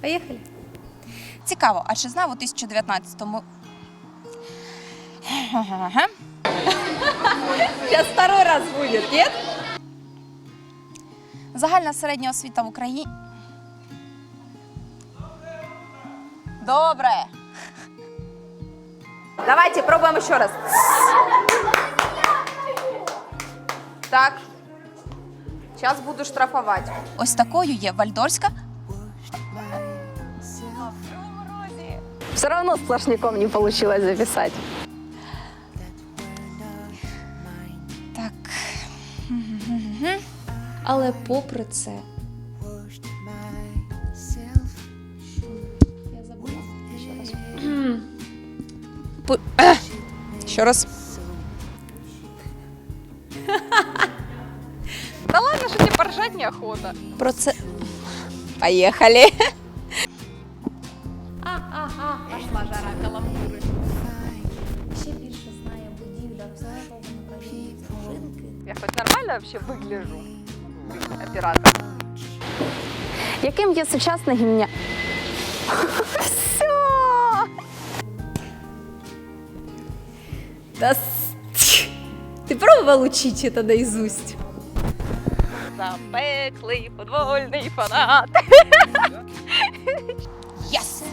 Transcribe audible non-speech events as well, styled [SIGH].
Поїхали. Цікаво, а чи знав у 2019-му... Сейчас второй раз будет, нет? Загальна середня освіта в Україні. Добре. Давайте пробуем еще раз. Так. Сейчас буду штрафовать. Ось такою є вальдорська. Все равно сплошняком не получилось записать. Так. [LAUGHS] Але попри це. Я забула. [COUGHS] Ще раз. Ще [LAUGHS] раз. Да ладно, что тебе поржать неохота. Про це. Поїхали. А-а-а, [LAUGHS] пошла жара каламбури. Ще більше знає будівля обслуговування правильні пружинки. Я хоть нормально вообще выгляжу, оператор? Яким є сучасне гімня? Все! Да Ты пробовал учить это наизусть? Запеклий футбольний фанат. Єс!